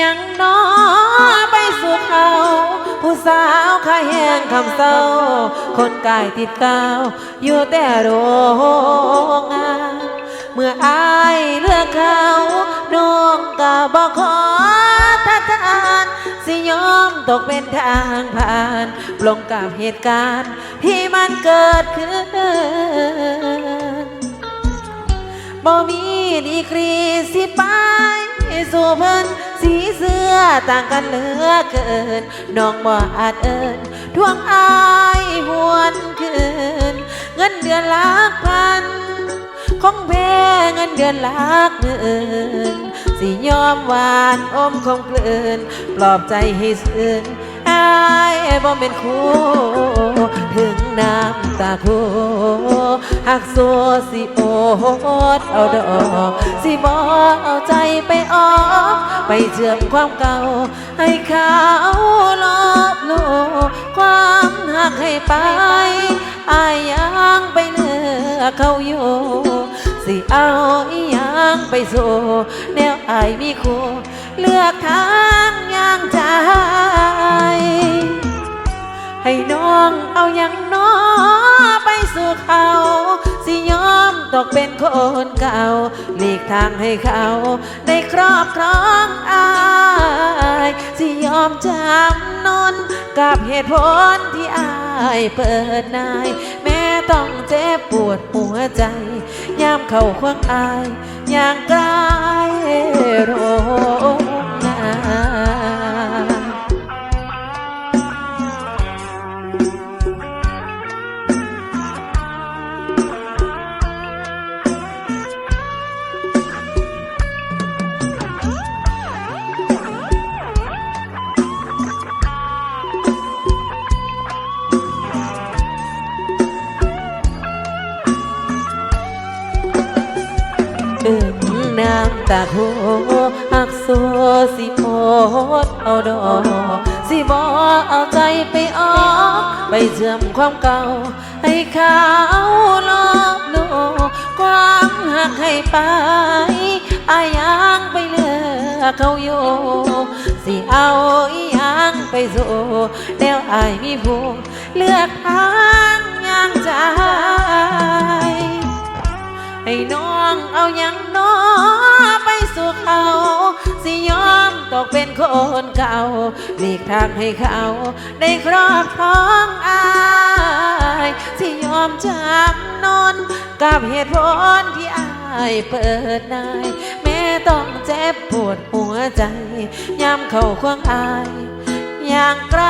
ยังน้อไปสู่เขา ผู้สาวข้าแห้งคำเศร้า คนกายติดกาว อยู่แต่โรงงานเมื่ออายเลือกเขาน้องก็บอกขอทัดทานสิยอมตกเป็นทางผ่านปลงกับเหตุการณ์ที่มันเกิดขึ้นบ่มีดีกรีสิไปสู่เพิ่น สีเสื้อต่างกันเหลือเกิน น้องบ่อาจเอินทวงอายหวนคืน เงินเดือนลักพัน คงแพ้เงินเดือนลักหมื่นสิยอมหวานอมคงกลืนปลอบใจให้ซื่นอายบ่เป็นคู่ถึงน้ำตาคูหักสัวสิโอดเอาดอกสิบอเอาใจไปออก ไปเชื่อมความเก่า ให้เขาลบโลความหักให้ไปอายยังไปเลือเขาอยู่สิเอาอีหยังไปสู่แนวอายมีคู่เลือกทางย่างใจ ให้น้องเอาอย่างน้อไปสู่เขาสิยอม ตกเป็นคนเก่าหลีกทางให้เขาได้ครอบครองอายสิยอมจำนนกับเหตุผลที่อายเปิดนาย แม้ต้องเจ็บปวดหัวใจ ยามเข้าควงอาย อย่างกล้โร น้ำตาโคอักโซสิโอดเอาดอกสิบอเอาใจไปออกไปเชื่อมความเก่า ให้เขาลบโลความหักให้ไปอายังไปเลือกเขาอยู่สิเอาอียังไปสู่แนวอายมีผู้เลือกทางย่างใจ ให้น้องเอาย่าง สิยอมตกเป็นคนเก่าหลีกทางให้เขาได้ครอบครองอายสิยอมจำนนกับเหตุผลที่อายเปิดนายแม้ต้องเจ็บปวดหัวใจยามเข้าควงอายอย่างไกล